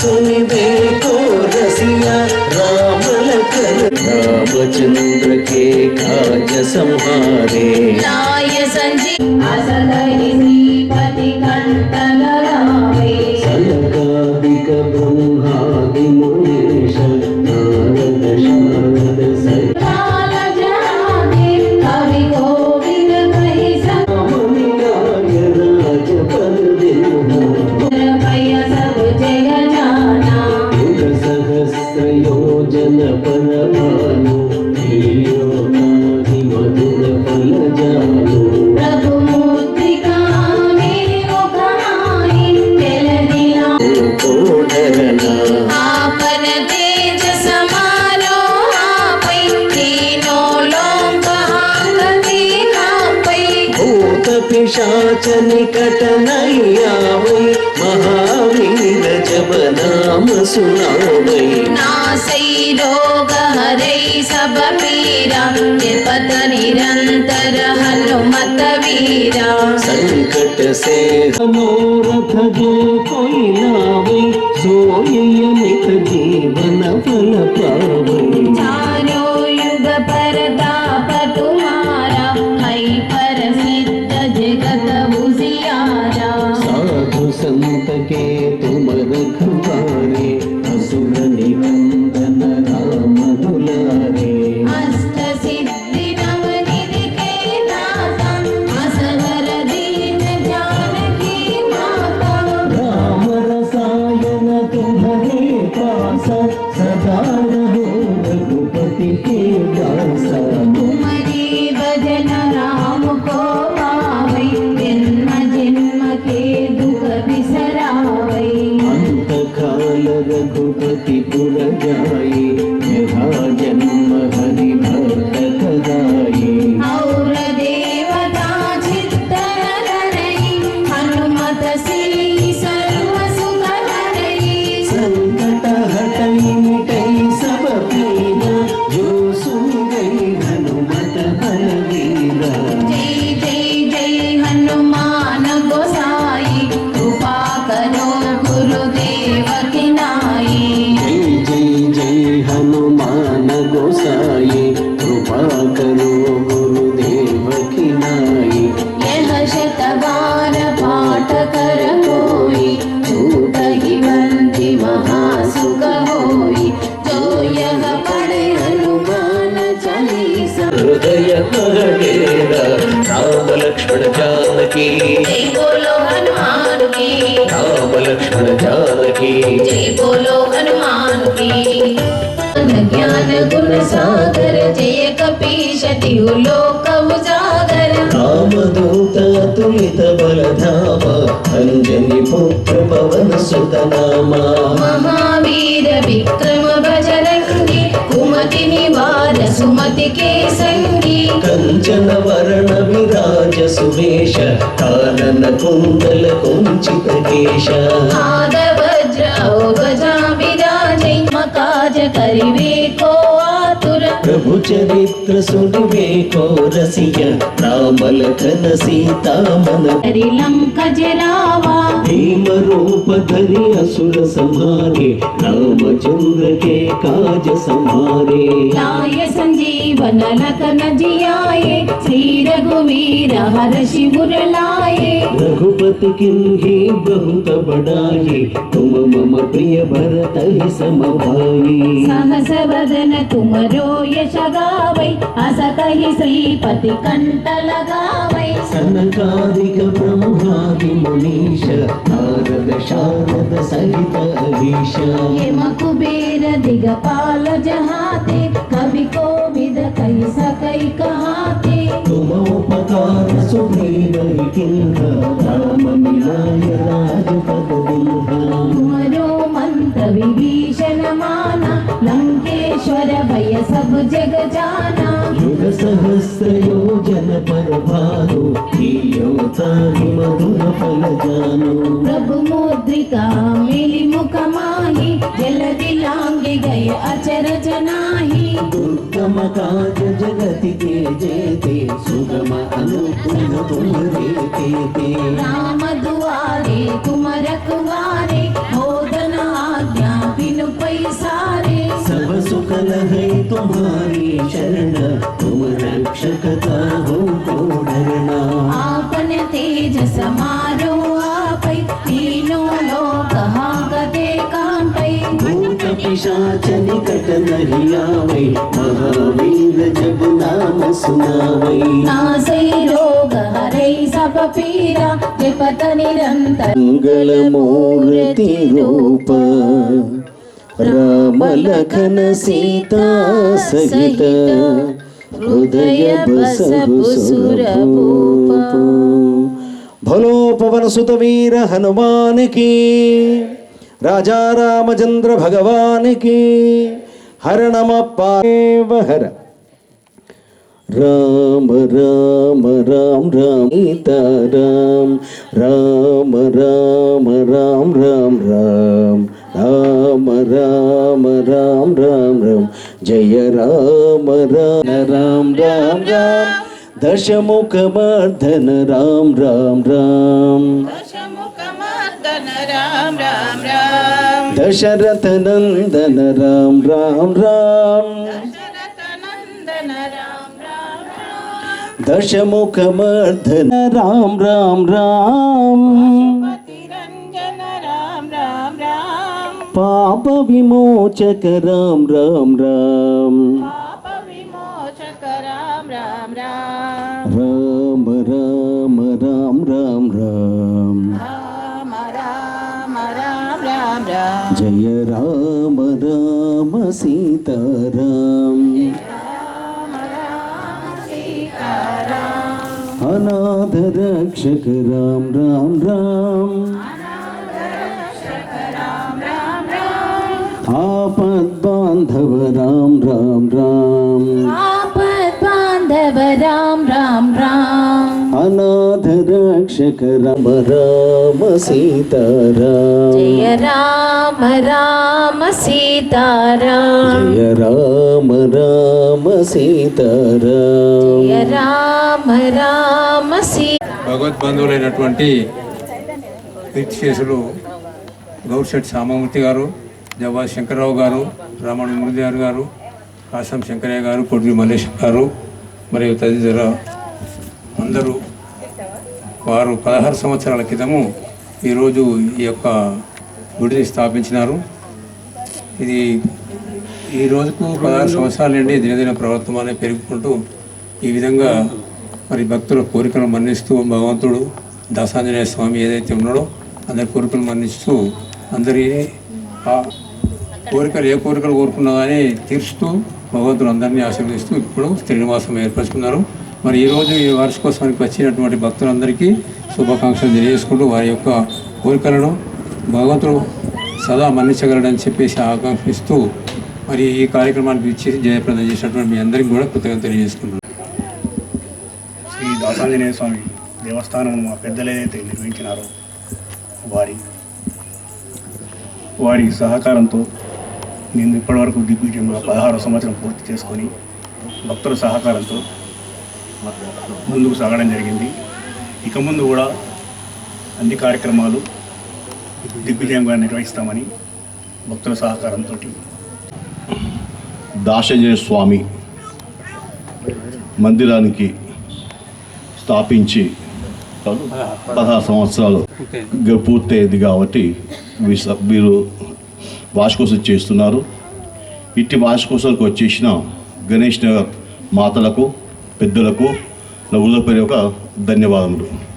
सुनिबेको रसिया रामलखन रामचंद्र के काज संहारे लाय संजी आसन ప్రకటనయ్యావై మహావీర జపనామ సునావై నాసై రోగహరై సభ పీరాం జపత నిరంతర హనుమత వీరాం. సంకట సే మనోరథ జో కోయినావై సోయయమిత జీవన ఫల పావై జానకి. జై బోలో హనుమాన్కి రామ లక్ష్మణ జానకి జై బోలో హనుమాన్కి జ్ఞాన గుణ సాగర జయ కపీశ లోకము జాగర రామదూత తులిత బలధామ అంజని పుత్ర పవన సుతనామ. మహావీర విక్రమ సువేష తానన కుందల కొంచిత కేశ ప్రభు చరిత్ర సుడివే కో రసియ రామల ఘన సీతామన. లంక జరావా భీమ రూప ధరి అసుర సంహారే రామచంద్ర కే కాజ సంహారే. సంజీవన లకన జియాయే శ్రీ धरि असुर संहारे रामचंद्र के काज संहारे लाय संजीवन लखन जियाए श्री रघुवीर हर शिवर लाए रघुपति किन्ही बहुत बड़ाई तुम मम प्रिय भरत ही सम भाई सहस वदन तुमरो यश गावै अस कहि श्रीपति कंठ लगावै सनकादिक ब्रह्मादि मुनीश नारद शारद सहित अधीश यम कुबेर दिगपाल जहाते माना लंकेश्वर भय सब जग जाना युग सहस्र योजन पर भानु ताहि मधुर फल जानु प्रभु मुद्रिका मिली मुख माही जल दिलांगे गए अचर जनाही దుర్గమ కాజ జగతి కే జయతే సుగమ అనుకూల తుమరే కేతే రామ దువారే కుమర కుమారే మోదన ఆజ్ఞా విను పైసారే సవ సుఖ లహై తుమారి శరణ తుమ రక్షక తాహో पिशाच निकट नहीं आवे महावीर जब नाम सुनावे नासै रोग हरै सब पीरा विपत निरंतर मंगलमूर्ति रूप राम लखन सीता सहित हृदय बसहु सुरभूप भलो पवन सुत वीर हनुमान की राजा रामचंद्र भगवान की हर नम पाव हर राम राम राम राम सीता राम राम राम राम राम राम राम राम राम राम राम जय राम राम राम राम राम दशमुख मर्दन राम राम राम దశరథ నందన రామ్ రామ్ రామ్ దశముఖమర్ధన రామ్ రామ్ రామ్ పాప విమోచక రామ్ రామ్ రామ్ రామ జయ రామ రామ సీతారాం అనాథ రక్షక రామ రామ రామ ఆపద్ బాంధవ రామ రామ రామ ఆపద్ బాంధవ రామ రామ రామ రాధ రాక్షక రమ రామ సీతారామ జయ రామ రామ సీతారామ జయ రామ రామ సీతారామ జయ రామ రామ సీ భగవద్బంధువులైనటువంటి కీర్తిశేషులు గౌరిశెట్టి సామమూర్తి గారు జవా శంకరరావు గారు రామణ మురళిధర్ గారు కాసం శంకరయ్య గారు పొడ్డి మల్లేష్ గారు మరియు తదితర అందరూ వారు పదహారు సంవత్సరాల క్రితము ఈరోజు ఈ యొక్క గుడిని స్థాపించినారు. ఇది ఈ రోజుకు పదహారు సంవత్సరాల నుండి దినదిన ప్రవర్తమానే పెరుగుకుంటూ ఈ విధంగా మరి భక్తుల కోరికలు మన్నిస్తూ భగవంతుడు దాసాంజనేయ స్వామి ఏదైతే ఉన్నాడో అందరి కోరికలు మన్నిస్తూ అందరి కోరికలు ఏ కోరికలు కోరుకున్నా కానీ తీర్చుతూ భగవంతుడు అందరినీ ఆశీర్వదిస్తూ ఇప్పుడు శ్రీనివాసం ఏర్పరచుకున్నారు. మరి ఈరోజు ఈ వార్షికోత్సవానికి వచ్చినటువంటి భక్తులందరికీ శుభాకాంక్షలు తెలియజేసుకుంటూ వారి యొక్క కోరికలను భగవంతుడు సదా మన్నించగలడని చెప్పేసి ఆకాంక్షిస్తూ మరి ఈ కార్యక్రమానికి ఇచ్చి జయప్రదం చేసినటువంటి మీ అందరికీ కూడా కృతజ్ఞత తెలియజేసుకుంటున్నాను. శ్రీ దాసాంజనేయ స్వామి దేవస్థానం మా పెద్దలు ఏదైతే నిర్మించినారో వారి వారి సహకారంతో నేను ఇప్పటివరకు దిగ్విజయంగా పదహారు సంవత్సరం పూర్తి చేసుకొని భక్తుల సహకారంతో ముందుకు సాగడం జరిగింది. ఇక ముందు కూడా అన్ని కార్యక్రమాలు దిగ్విజయంగా నిర్వహిస్తామని భక్తుల సహకారంతో. దాశజయ స్వామి మందిరానికి స్థాపించి పదహారు సంవత్సరాలు పూర్తయ్యేది పూర్తయింది కాబట్టి వీరు వార్షికోత్సవం చేస్తున్నారు. ఇట్టి వార్షికోత్సవానికి వచ్చేసిన గణేష్ నగర్ మాతలకు పెద్దలకు నా ఒక ధన్యవాదములు.